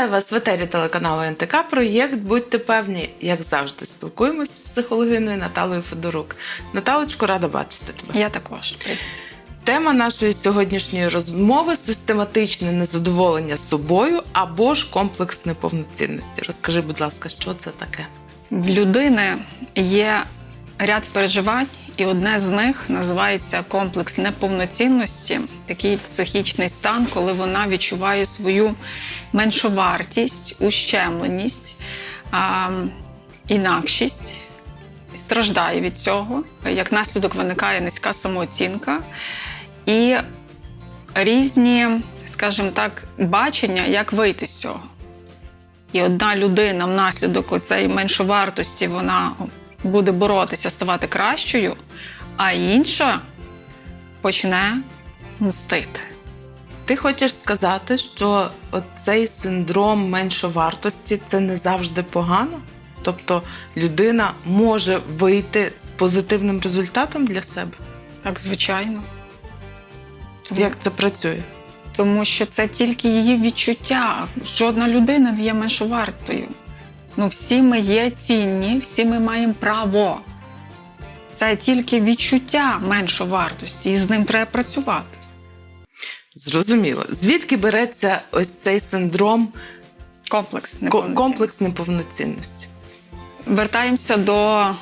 Вітаю вас в етері телеканалу НТК. Проєкт Будьте певні, як завжди, спілкуємось з психологиною Наталою Федорук. Наталочко, рада бачити тебе. Я також. Привіт. Тема нашої сьогоднішньої розмови систематичне незадоволення собою або ж комплекс неповноцінності. Розкажи, будь ласка, що це таке? Людини є ряд переживань, і одне з них називається комплекс неповноцінності, такий психічний стан, коли вона відчуває свою меншовартість, ущемленість, а, інакшість. Страждає від цього, як наслідок виникає низька самооцінка і різні, скажімо так, бачення, як вийти з цього. І одна людина внаслідок цієї меншовартості вона буде боротися, ставати кращою, а інша почне мстити. Ти хочеш сказати, що цей синдром меншовартості це не завжди погано? Тобто людина може вийти з позитивним результатом для себе? Так, звичайно. Тому, Як це працює? тому що це тільки її відчуття. Жодна людина не є меншовартою. Ну, всі ми є цінні, всі ми маємо право. Це тільки відчуття меншовартості, і з ним треба працювати. Зрозуміло. Звідки береться ось цей синдром Комплекс неповноцінності. комплекс неповноцінності? Вертаємося до е,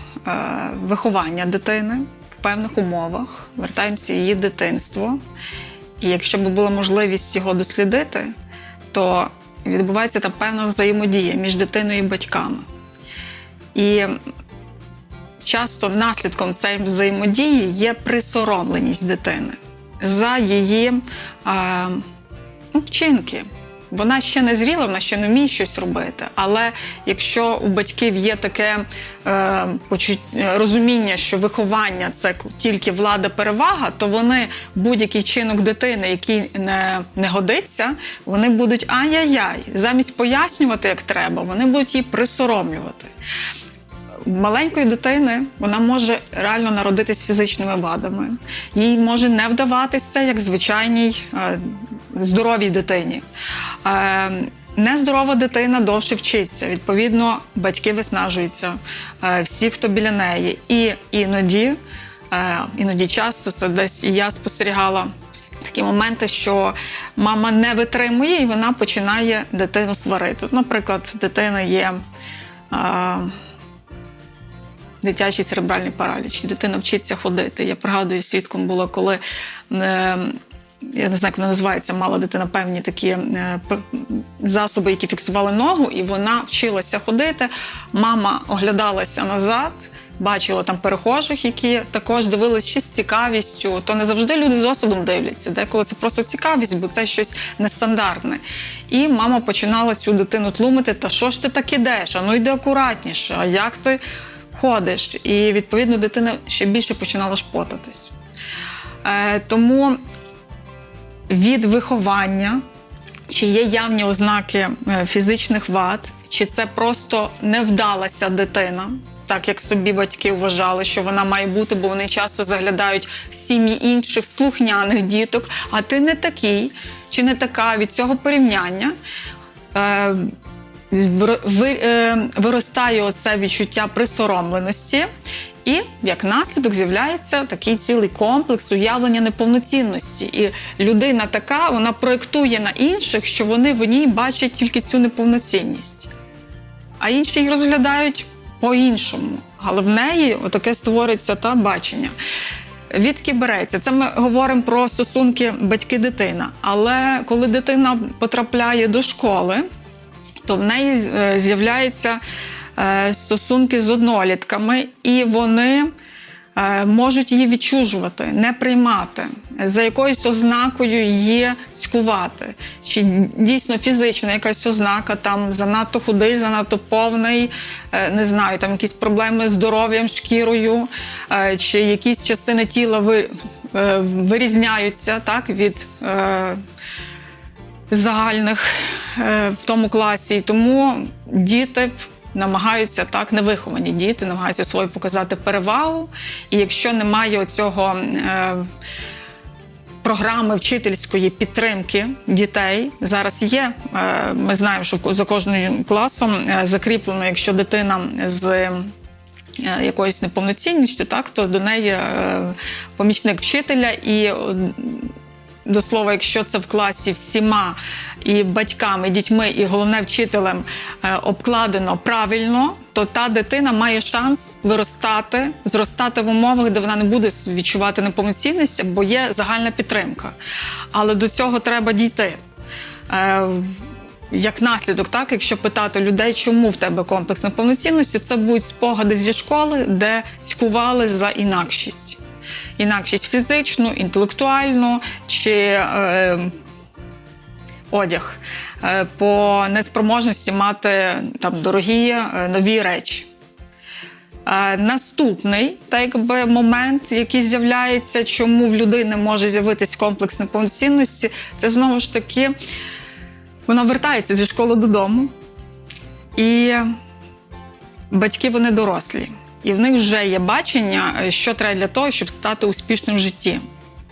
виховання дитини в певних умовах, вертаємося в її дитинство. І якщо б була можливість його дослідити, то відбувається та певна взаємодія між дитиною і батьками. І часто наслідком цієї взаємодії є присоромленість дитини за її е, вчинки. Вона ще не зріла, вона ще не вміє щось робити. Але якщо у батьків є таке е, розуміння, що виховання це тільки влада перевага, то вони будь-який вчинок дитини, який не, не годиться, вони будуть ай-яй-яй. Замість пояснювати, як треба, вони будуть її присоромлювати. Маленької дитини вона може реально народитись фізичними вадами. Їй може не вдаватися як звичайній е, здоровій дитині. Е, Нездорова дитина довше вчиться. Відповідно, батьки виснажуються, е, всі, хто біля неї. І іноді, е, іноді часто це десь і я спостерігала такі моменти, що мама не витримує і вона починає дитину сварити. Наприклад, дитина є. е, Дитячий церебральний параліч, дитина вчиться ходити. Я пригадую, свідком було, коли е, я не знаю, як вона називається, мала дитина певні такі е, засоби, які фіксували ногу, і вона вчилася ходити. Мама оглядалася назад, бачила там перехожих, які також дивилися ще з цікавістю. То не завжди люди з осудом дивляться. Деколи це просто цікавість, бо це щось нестандартне. І мама починала цю дитину тлумити: та що ж ти так ідеш? А ну йди акуратніше, а як ти ходиш? І відповідно дитина ще більше починала шпотатись. Е, тому від виховання, чи є явні ознаки е, фізичних вад, чи це просто не вдалася дитина, так як собі батьки вважали, що вона має бути, бо вони часто заглядають в сім'ї інших слухняних діток, а ти не такий чи не така від цього порівняння. Е, е, виростає оце відчуття присоромленості, і як наслідок з'являється такий цілий комплекс уявлення неповноцінності. І людина така, вона проєктує на інших, що вони в ній бачать тільки цю неповноцінність. А інші їх розглядають по-іншому. Але в неї таке створиться та бачення. Відки береться? Це ми говоримо про стосунки батьки-дитина. Але коли дитина потрапляє до школи, то в неї е, з'являються е, стосунки з однолітками, і вони е, можуть її відчужувати, не приймати, за якоюсь ознакою її цькувати. Чи дійсно фізична якась ознака, там занадто худий, занадто повний, е, не знаю, там якісь проблеми з здоров'ям, шкірою, е, чи якісь частини тіла ви, е, вирізняються так, від. е, загальних е, в тому класі. Тому діти намагаються так, невиховані діти намагаються свою показати перевагу. І якщо немає цього е, програми вчительської підтримки дітей зараз є. Е, Ми знаємо, що за кожним класом е, закріплено, якщо дитина з е, якоюсь неповноцінністю, так то до неї е, помічник вчителя і до слова, якщо це в класі всіма і батьками, і дітьми, і головне вчителем е, обкладено правильно, то та дитина має шанс виростати, зростати в умовах, де вона не буде відчувати неповноцінність, бо є загальна підтримка. Але до цього треба дійти. Е, як наслідок, так, якщо питати людей, чому в тебе комплекс неповноцінності, це будуть спогади зі школи, де цькували за інакшість. Інакшість фізичну, інтелектуальну чи е, одяг е, по неспроможності мати там дорогі е, нові речі. Е, Наступний так якби, момент, який з'являється, чому в людини може з'явитись комплекс неповноцінності, це знову ж таки вона вертається зі школи додому, і батьки вони дорослі. І в них вже є бачення, що треба для того, щоб стати успішним в житті.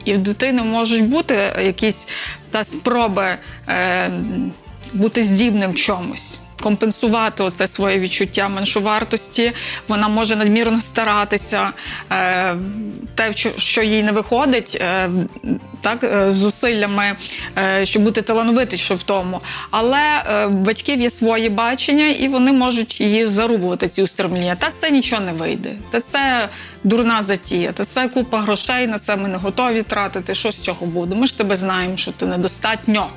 І в дитини можуть бути якісь та спроби е, бути здібним чомусь. Компенсувати оце своє відчуття меншовартості, вона може надмірно старатися, е, те, що- їй не виходить, е, так, е, зусиллями, щоб бути талановитішою в тому. Але батьків є свої бачення, і вони можуть її зарубувати, ці устремління. Та це нічого не вийде. Та це дурна затія, та це купа грошей, на це ми не готові тратити. Що з цього буде? Ми ж тебе знаємо, що ти недостатньо.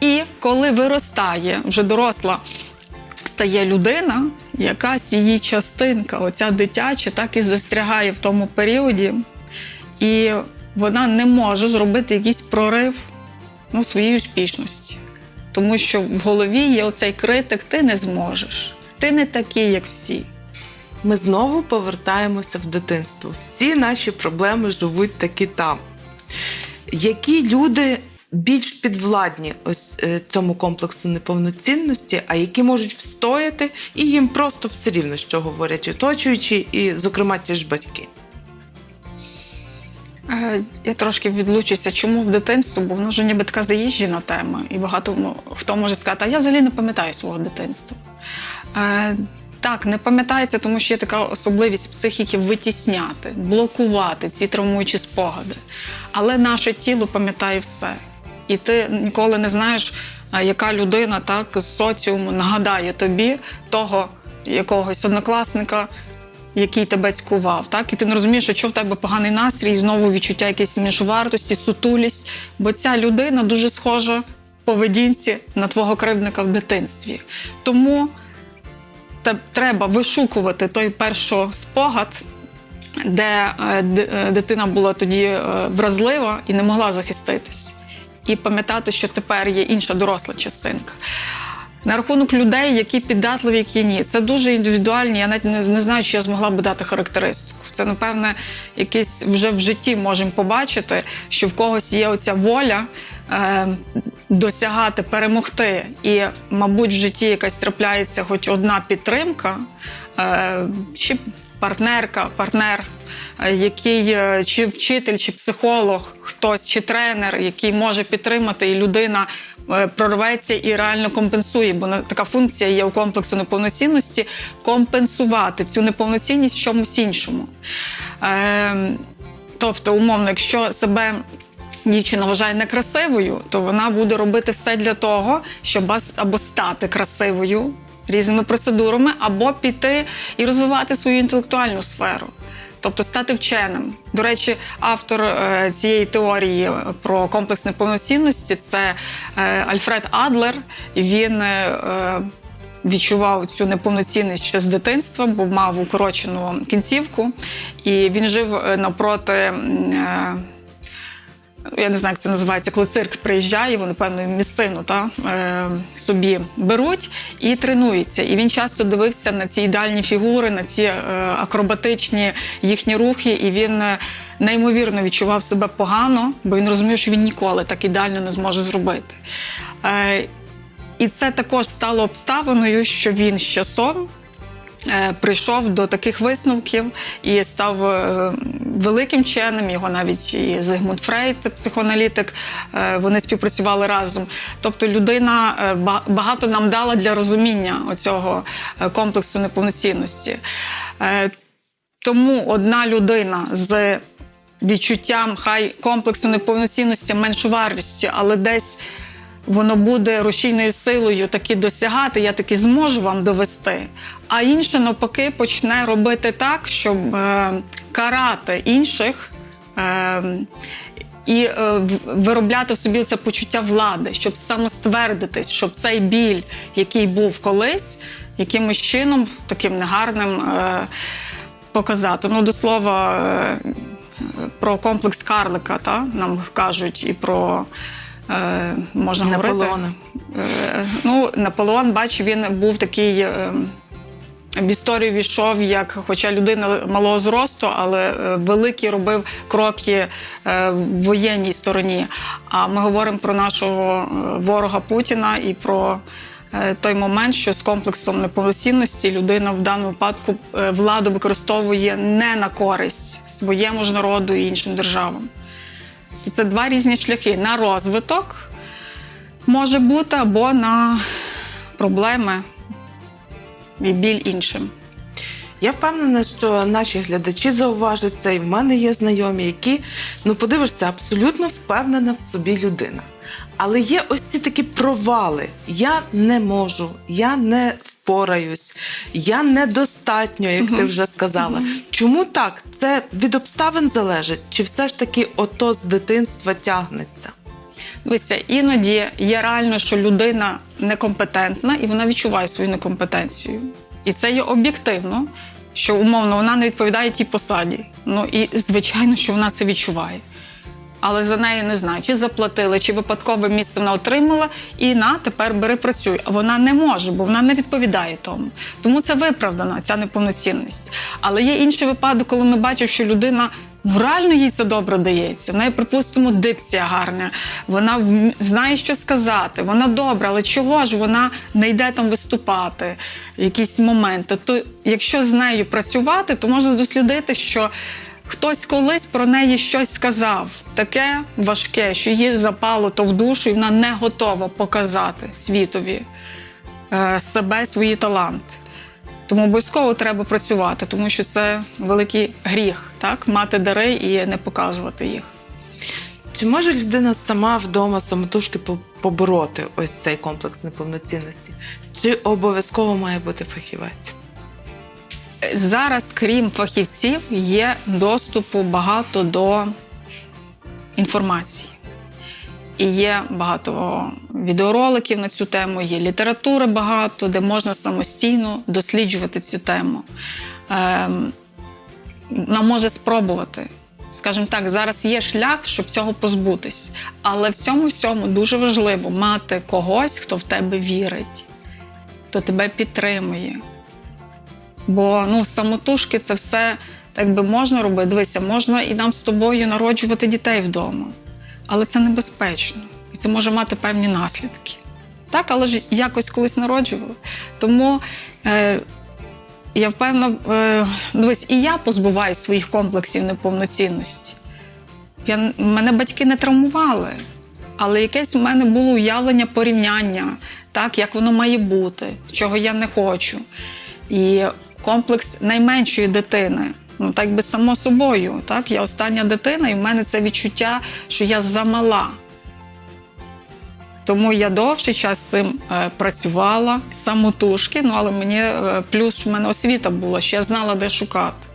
І коли виростає вже доросла стає людина, якась її частинка, оця дитяча, так і застрягає в тому періоді, і вона не може зробити якийсь прорив ну, своїй успішності. Тому що в голові є оцей критик: ти не зможеш, ти не такий, як всі. Ми знову повертаємося в дитинство. Всі наші проблеми живуть таки там. Які люди більш підвладні ось е, цьому комплексу неповноцінності, а які можуть встояти, і їм просто все рівно, що говорять оточуючі, і, зокрема, ті ж батьки. Е, Я трошки відлучуся, чому в дитинстві, бо воно вже ніби така заїжджена тема, і багато хто може сказати, а я взагалі не пам'ятаю свого дитинства. Так, не пам'ятається, тому що є така особливість психіки витісняти, блокувати ці травмуючі спогади. Але наше тіло пам'ятає все. І ти ніколи не знаєш, яка людина так з соціуму нагадає тобі того якогось однокласника, який тебе цькував. Так? І ти не розумієш, що в тебе поганий настрій, і знову відчуття якоїсь меншовартості, сутулість. Бо ця людина дуже схожа в поведінці на твого кривдника в дитинстві. Тому те- треба вишукувати той перший спогад, де е, е, дитина була тоді е, вразлива і не могла захиститись. І пам'ятати, що тепер є інша доросла частинка. На рахунок людей, які піддатливі, які ні. Це дуже індивідуальні. Я навіть не, знаю, чи я змогла би дати характеристику. Це, напевне, якесь вже в житті можемо побачити, що в когось є оця воля е, досягати, перемогти. І, мабуть, в житті якась трапляється хоч одна підтримка, е, чи партнерка, партнер, е, який чи вчитель, чи психолог, хтось, чи тренер, який може підтримати, і людина прорветься і реально компенсує, бо така функція є у комплексу неповноцінності компенсувати цю неповноцінність в чомусь іншому. Е, тобто, умовно, якщо себе дівчина вважає некрасивою, то вона буде робити все для того, щоб або стати красивою різними процедурами, або піти і розвивати свою інтелектуальну сферу. Тобто стати вченим. До речі, автор е, цієї теорії про комплекс неповноцінності це е, Альфред Адлер. Він е, відчував цю неповноцінність ще з дитинства, бо мав укорочену кінцівку, і він жив навпроти. е, я не знаю, як це називається, коли цирк приїжджає, вони певну місцину та, е, собі беруть і тренуються. І він часто дивився на ці ідеальні фігури, на ці е, акробатичні їхні рухи, і він е, неймовірно відчував себе погано, бо він розумів, що він ніколи так ідеально не зможе зробити. Е, і це також стало обставиною, що він з часом прийшов до таких висновків і став е, великим вченим. Його навіть і Зигмунд Фрейд, психоаналітик, е, вони співпрацювали разом. Тобто людина е, багато нам дала для розуміння оцього е, комплексу неповноцінності. Е, Тому одна людина з відчуттям хай комплексу неповноцінності, меншовартості, але десь воно буде рушійною силою таки досягати, я таки зможу вам довести. А інше навпаки почне робити так, щоб е, карати інших. Е, і е, виробляти в собі це почуття влади, щоб самоствердитись, щоб цей біль, який був колись, якимось чином таким негарним е, показати. Ну, до слова, е, про комплекс Карлика, та, нам кажуть, і про е, можна говорити. Наполеона. Е, ну, Наполеон, бач, він був такий. е, В історію війшов як, хоча людина малого зросту, але е, великі робив кроки в воєнній стороні. А ми говоримо про нашого ворога Путіна і про той момент, що з комплексом неповноцінності людина в даному випадку владу використовує не на користь своєму ж народу і іншим державам. Це два різні шляхи на розвиток може бути або на проблеми і біль іншим. Я впевнена, що наші глядачі зауважать це, і в мене є знайомі, які, ну подивишся, абсолютно впевнена в собі людина. Але є ось ці такі провали. Я не можу, я не впораюсь, я недостатньо, як ти вже сказала. Чому так? Це від обставин залежить, чи все ж таки ото з дитинства тягнеться? Дивіться, іноді є реально, що людина некомпетентна і вона відчуває свою некомпетенцію. І це є об'єктивно, що умовно вона не відповідає тій посаді. Ну і звичайно, що вона це відчуває. Але за неї не знаю, чи заплатили, чи випадкове місце вона отримала, і на тепер бери працюй. А вона не може, бо вона не відповідає тому. Тому це виправдана ця неповноцінність. Але є інший випадок, коли ми бачимо, що людина реально їй це добре дається. В неї, припустимо, дикція гарна. Вона знає, що сказати. Вона добра, але чого ж вона не йде там виступати в якісь моменти? То якщо з нею працювати, то можна дослідити, що. Хтось колись про неї щось сказав, таке важке, що її запало то в душу, і вона не готова показати світові е, себе, свої таланти. Тому обов'язково треба працювати, тому що це великий гріх, так? мати дари і не показувати їх. Чи може людина сама вдома самотужки побороти ось цей комплекс неповноцінності? Чи обов'язково має бути фахівець? Зараз, крім фахівців, є доступу багато до інформації. І є багато відеороликів на цю тему, є літератури багато, де можна самостійно досліджувати цю тему. Ем, вона може спробувати. Скажімо так, зараз є шлях, щоб цього позбутись. Але в цьому всьому дуже важливо мати когось, хто в тебе вірить, хто тебе підтримує. Бо ну, самотужки це все так би можна робити. Дивися, можна і нам з тобою народжувати дітей вдома. Але це небезпечно. І це може мати певні наслідки. Так, але ж якось колись народжували. Тому е, я впевнена, е, дивись, і я позбуваю своїх комплексів неповноцінності. Я, мене батьки не травмували, але якесь у мене було уявлення порівняння, так, як воно має бути, чого я не хочу. І комплекс найменшої дитини. Ну, так би само собою. Так? Я остання дитина, і в мене це відчуття, що я замала. Тому я довший час з цим е, працювала самотужки, ну але мені е, плюс в мене освіта була, що я знала, де шукати.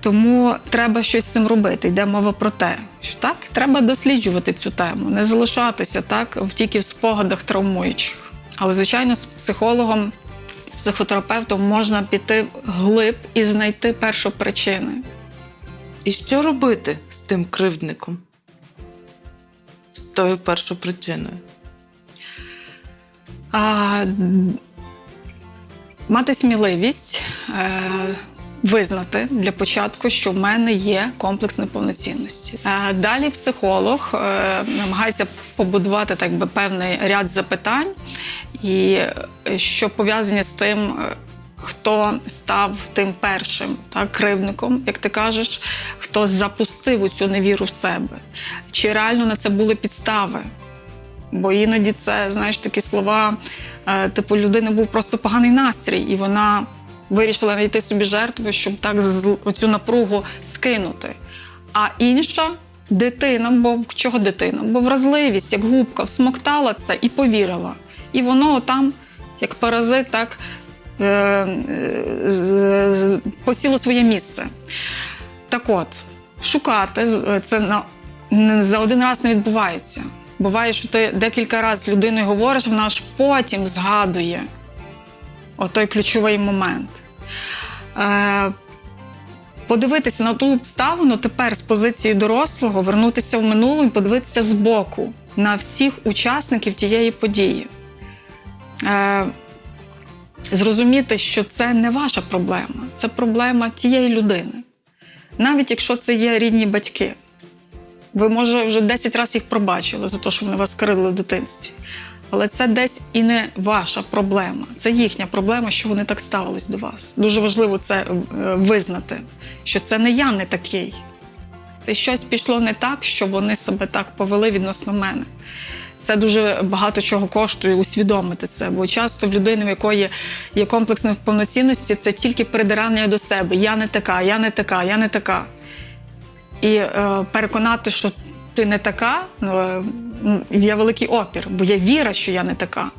Тому треба щось з цим робити. Йде мова про те, що так, треба досліджувати цю тему, не залишатися так в тільки в спогадах травмуючих. Але, звичайно, з психологом, з психотерапевтом можна піти глиб і знайти першу причину. І що робити з тим кривдником? З тою першопричиною? А, мати сміливість е, визнати для початку, що в мене є комплекс неповноцінності. Е, далі психолог е, намагається побудувати так би певний ряд запитань, і е, що пов'язані з тим. хто став тим першим так, кривдником, як ти кажеш, хто запустив цю невіру в себе. Чи реально на це були підстави? Бо іноді це, знаєш, такі слова, типу, людини був просто поганий настрій, і вона вирішила знайти собі жертву, щоб так оцю напругу скинути. А інша дитина, бо чого дитина? Бо вразливість, як губка, всмоктала це і повірила. І воно там, як паразит, так е, е, посіло своє місце. Так от, шукати це на, за один раз не відбувається. Буває, що ти декілька разів з людиною говориш, вона аж потім згадує отой ключовий момент. Е, подивитися на ту обставину тепер з позиції дорослого, вернутися в минуле і подивитися збоку на всіх учасників тієї події. Е, зрозуміти, що це не ваша проблема, це проблема тієї людини. Навіть якщо це є рідні батьки. Ви, може, вже 10 разів їх пробачили за те, що вони вас скарили в дитинстві. Але це десь і не ваша проблема. Це їхня проблема, що вони так ставились до вас. Дуже важливо це е, визнати, що це не я не такий. Це щось пішло не так, що вони себе так повели відносно мене. Це дуже багато чого коштує усвідомити це, бо часто в людини, в якої є комплекс неповноцінності, це тільки придирання до себе. Я не така, я не така, я не така. І е, переконати, що ти не така, е, м, є великий опір, бо є віра, що я не така.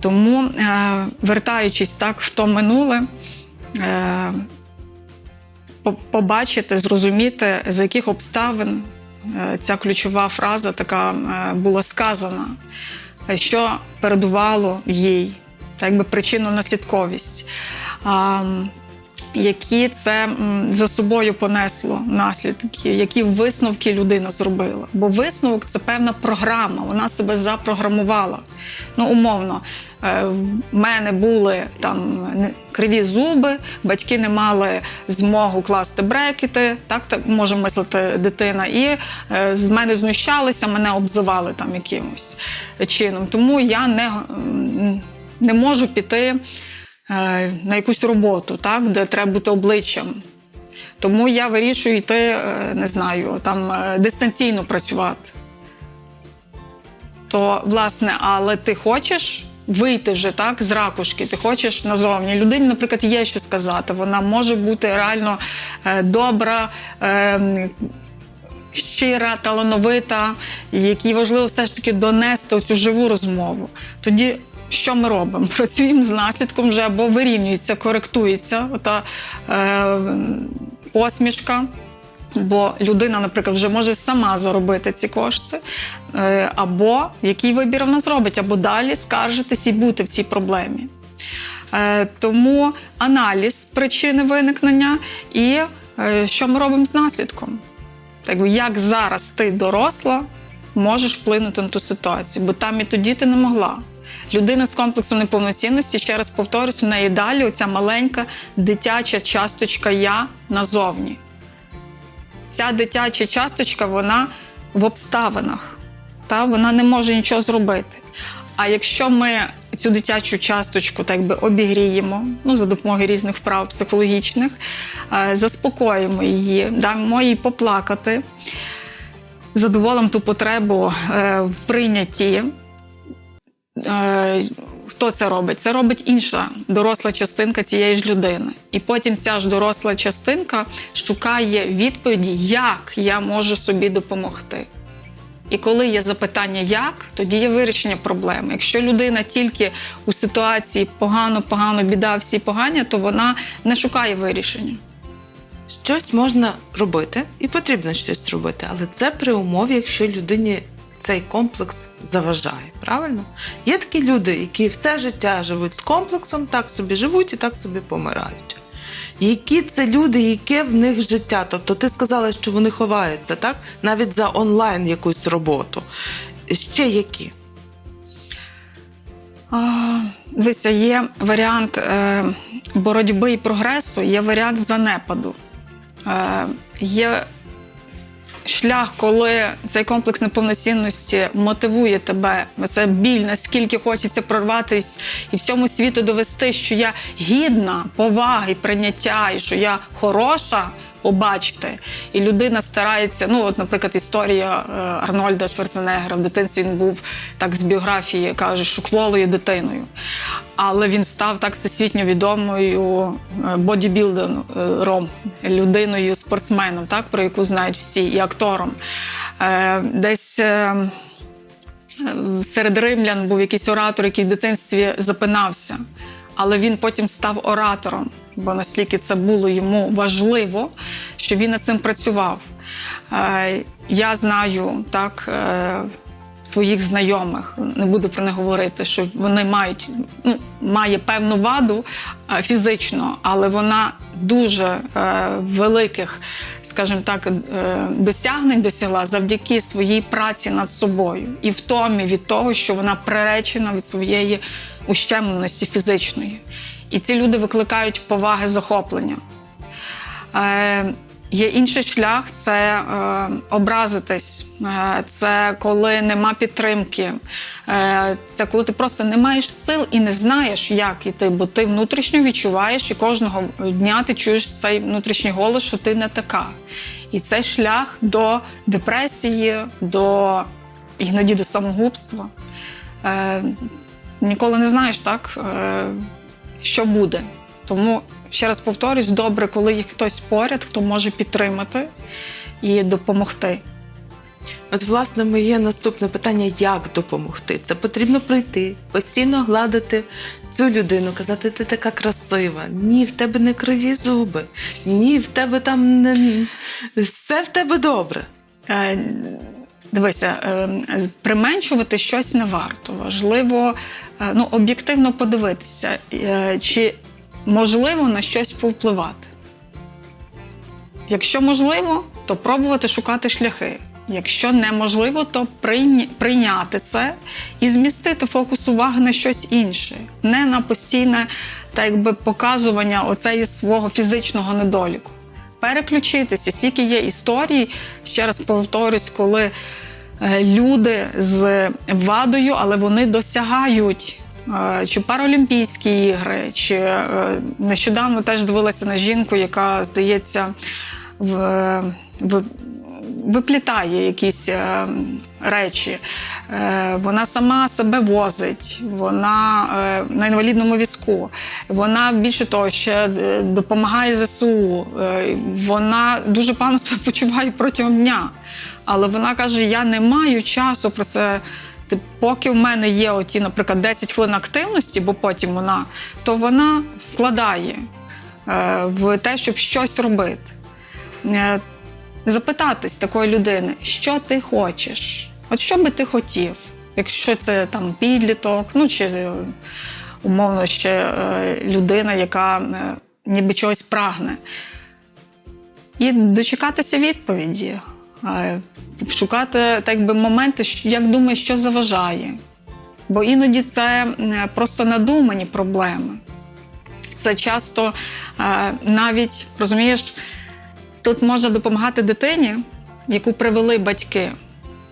Тому, е, вертаючись так в то минуле, е, побачити, зрозуміти, за яких обставин е, ця ключова фраза така е, була сказана, е, що передувало їй, так якби причинно-наслідковість. А, м, які це за собою понесло наслідки, які висновки людина зробила. Бо висновок це певна програма, вона себе запрограмувала. Ну, умовно, е, в мене були там криві зуби, батьки не мали змогу класти брекети, так, так може мислити дитина, і е, з мене знущалися, мене обзивали там якимось чином. Тому я не, не можу піти на якусь роботу, так, де треба бути обличчям. Тому я вирішую йти, е, не знаю, там е, дистанційно працювати. То, власне, але ти хочеш вийти вже так з ракушки, ти хочеш назовні. Людині, наприклад, є що сказати. Вона може бути реально е, добра. Е, щира, талановита, якій важливо все ж таки донести цю живу розмову. Тоді що ми робимо? Працюємо з наслідком вже або вирівнюється, коректується ота е, посмішка. Бо людина, наприклад, вже може сама заробити ці кошти, е, або який вибір вона зробить, або далі скаржитись і бути в цій проблемі. Е, Тому аналіз причини виникнення і е, що ми робимо з наслідком. Так, як зараз ти доросла, можеш вплинути на ту ситуацію, бо там і тоді ти не могла. Людина з комплексом неповноцінності, ще раз повторюсь, у неї далі оця маленька дитяча часточка я назовні. Ця дитяча часточка, вона в обставинах, та? вона не може нічого зробити. А якщо ми цю дитячу часточку так би обігріємо, ну за допомогою різних вправ психологічних, е, заспокоїмо її, дамо їй поплакати, задоволимо ту потребу е, в прийнятті. Е, Хто це робить? Це робить інша доросла частинка цієї ж людини. І потім ця ж доросла частинка шукає відповіді, як я можу собі допомогти. І коли є запитання, як, тоді є вирішення проблеми. Якщо людина тільки у ситуації погано, погано, біда, всі погані, то вона не шукає вирішення. Щось можна робити, і потрібно щось робити, але це при умові, якщо людині цей комплекс заважає. Правильно? Є такі люди, які все життя живуть з комплексом, так собі живуть і так собі помирають. Які це люди, яке в них життя? Тобто ти сказала, що вони ховаються, так? Навіть за онлайн якусь роботу. Ще які? А, Дивися, є варіант е, боротьби і прогресу, є варіант занепаду. Е, є шлях, коли цей комплекс неповноцінності мотивує тебе, це біль, наскільки хочеться прорватися і всьому світу довести, що я гідна поваги, прийняття, і що я хороша. Побачити, і людина старається. Ну, от, наприклад, історія е, Арнольда Шварценеггера в дитинстві він був так з біографії, каже, що кволою дитиною. Але він став так всесвітньо відомою е, бодібілдером, людиною, спортсменом, так, про яку знають всі, і актором. Е, Десь е, е, серед римлян був якийсь оратор, який в дитинстві запинався, але він потім став оратором, бо настільки це було йому важливо, що він над цим працював. Е, Я знаю так. е, Своїх знайомих не буду про них говорити, що вони мають ну, має певну ваду е, фізично, але вона дуже великих, скажімо так, досягнень досягла завдяки своїй праці над собою і втомі від того, що вона приречена від своєї ущемленості фізичної. І ці люди викликають поваги захоплення. Е, Є інший шлях це е, образитись, е, це коли нема підтримки, е, це коли ти просто не маєш сил і не знаєш, як іти, бо ти внутрішньо відчуваєш, і кожного дня ти чуєш цей внутрішній голос, що ти не така. І це шлях до депресії, до іноді до самогубства. Е, ніколи не знаєш, так, е, що буде. Тому ще раз повторюсь, добре, коли є хтось поряд, хто може підтримати і допомогти. От, власне, моє наступне питання: як допомогти? Це потрібно прийти, постійно гладити цю людину, казати, ти така красива. Ні, в тебе не криві зуби, ні, в тебе там не все в тебе добре. Е, Дивися, е, применшувати щось не варто. Важливо е, ну, об'єктивно подивитися, е, чи можливо на щось повпливати. Якщо можливо, то пробувати шукати шляхи. Якщо неможливо, то прийняти це і змістити фокус уваги на щось інше, не на постійне так якби, показування оцеї свого фізичного недоліку. Переключитися, скільки є історій, ще раз повторюсь, коли люди з вадою, але вони досягають. е, Чи Паралімпійські ігри, чи е, нещодавно теж дивилася на жінку, яка, здається, в, в, виплітає якісь е, речі. Е, вона сама себе возить, вона е, на інвалідному візку. Вона більше того, ще е, допомагає ЗСУ. Е, вона дуже погано себе почуває протягом дня. Але вона каже: я не маю часу про це. Поки в мене є оті, наприклад, 10 хвилин активності, бо потім вона, то вона вкладає е, в те, щоб щось робити. Е, запитатись такої людини, що ти хочеш? От що би ти хотів? Якщо це там підліток, ну чи е, умовно ще людина, яка ніби чогось прагне. І дочекатися відповіді, шукати так би моменти, як думаєш, що заважає. Бо іноді це просто надумані проблеми. Це часто навіть розумієш, тут можна допомагати дитині, яку привели батьки.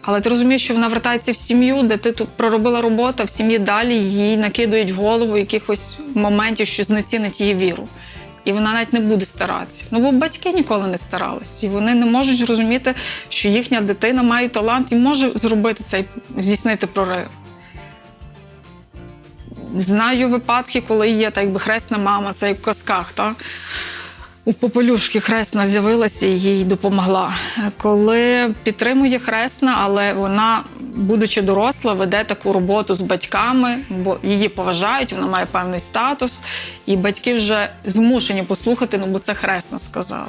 Але ти розумієш, що вона вертається в сім'ю, де ти тут проробила роботу, в сім'ї далі їй накидують в голову якихось моментів, що знецінить її віру. І вона навіть не буде старатися. Ну бо батьки ніколи не старались. І вони не можуть зрозуміти, що їхня дитина має талант і може зробити цей, здійснити прорив. Знаю випадки, коли є так якби хресна мама, це як в казках. Та? У Попелюшки хресна з'явилася і їй допомогла. Коли підтримує хресна, але вона, будучи доросла, веде таку роботу з батьками, бо її поважають, вона має певний статус, і батьки вже змушені послухати, ну бо це хресна сказала.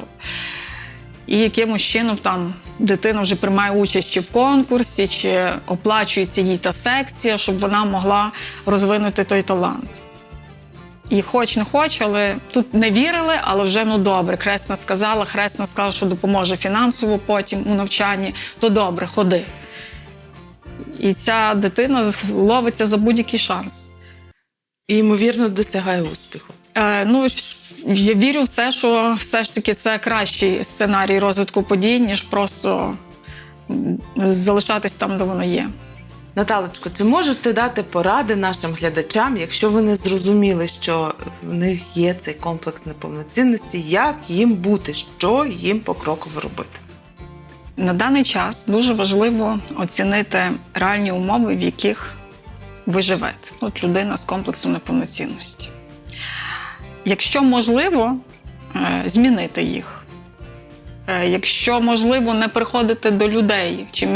І якимось чином там дитина вже приймає участь чи в конкурсі, чи оплачується їй та секція, щоб вона могла розвинути той талант. І хоч не хоч, але тут не вірили, але вже ну добре. Хресна сказала, хресна сказала, що допоможе фінансово потім у навчанні, то добре, ходи. І ця дитина ловиться за будь-який шанс. І, ймовірно, досягає успіху. Е, ну, я вірю в це, що все ж таки це кращий сценарій розвитку подій, ніж просто залишатись там, де воно є. Наталочко, чи можеш ти дати поради нашим глядачам, якщо вони зрозуміли, що в них є цей комплекс неповноцінності, як їм бути, що їм покроково робити? На даний час дуже важливо оцінити реальні умови, в яких ви живете. От людина з комплексом неповноцінності. Якщо можливо, е, змінити їх. Е, Якщо можливо не приходити до людей чи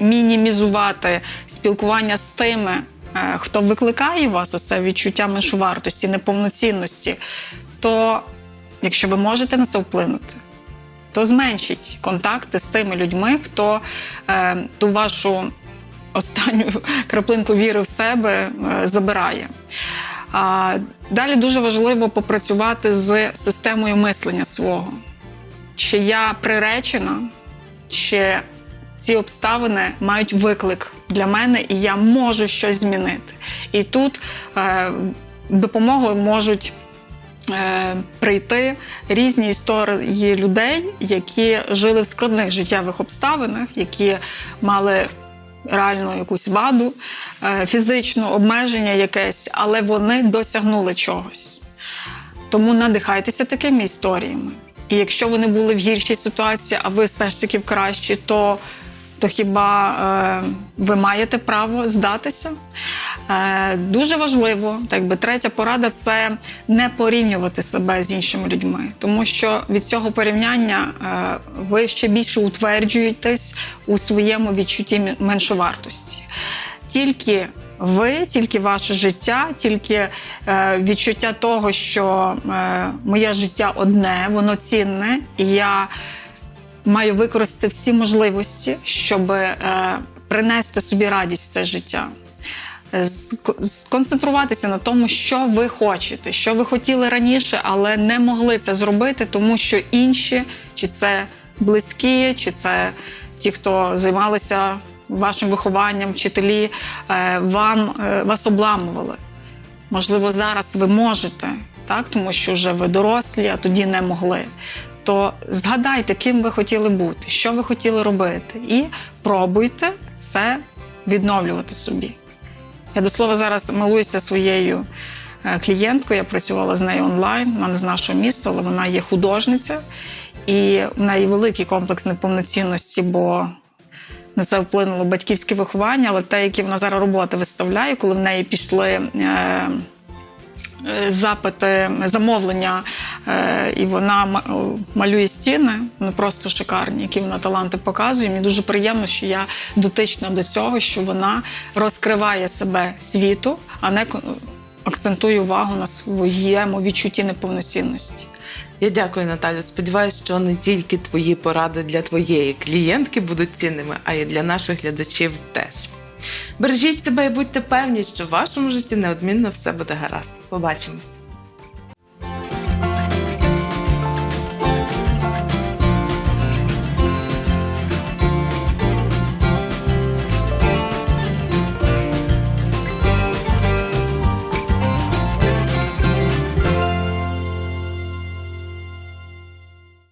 мінімізувати спілкування з тими, е, хто викликає вас оце відчуття меншовартості, неповноцінності, то якщо ви можете на це вплинути, то зменшіть контакти з тими людьми, хто е, ту вашу останню краплинку віри в себе е, забирає. А, далі дуже важливо попрацювати з системою мислення свого. Чи я приречена, чи ці обставини мають виклик для мене, і я можу щось змінити. І тут е, допомогою можуть прийти різні історії людей, які жили в складних життєвих обставинах, які мали реальну якусь ваду, е, фізичну обмеження якесь, але вони досягнули чогось. Тому надихайтеся такими історіями. І якщо вони були в гіршій ситуації, а ви все ж таки в кращій, то, то хіба е, ви маєте право здатися? Е, дуже важливо, так би третя порада це не порівнювати себе з іншими людьми, тому що від цього порівняння е, ви ще більше утверджуєтесь у своєму відчутті меншовартості. Тільки ви, тільки ваше життя, тільки е, відчуття того, що е, моє життя одне, воно цінне, і я маю використати всі можливості, щоб е, принести собі радість в це життя. Сконцентруватися на тому, що ви хочете, що ви хотіли раніше, але не могли це зробити, тому що інші, чи це близькі, чи це ті, хто займалися вашим вихованням, вчителі, е, вам е, вас обламували. Можливо, зараз ви можете, так, тому що вже ви дорослі, а тоді не могли. То згадайте, ким ви хотіли бути, що ви хотіли робити, і пробуйте це відновлювати собі. Я до слова зараз милуюся своєю е, клієнткою. Я працювала з нею онлайн. Вона з нашого міста, але вона є художниця, і в неї великий комплекс неповноцінності, бо на це вплинуло батьківське виховання, але те, які вона зараз роботи виставляє, коли в неї пішли. Е, Запити, замовлення, е, і вона малює стіни, вони просто шикарні, які вона таланти показує. Мені дуже приємно, що я дотична до цього, що вона розкриває себе світу, а не акцентує увагу на своєму відчутті неповноцінності. Я дякую, Наталю. Сподіваюся, що не тільки твої поради для твоєї клієнтки будуть цінними, а й для наших глядачів теж. Бережіть себе і будьте певні, що в вашому житті неодмінно все буде гаразд. Побачимось!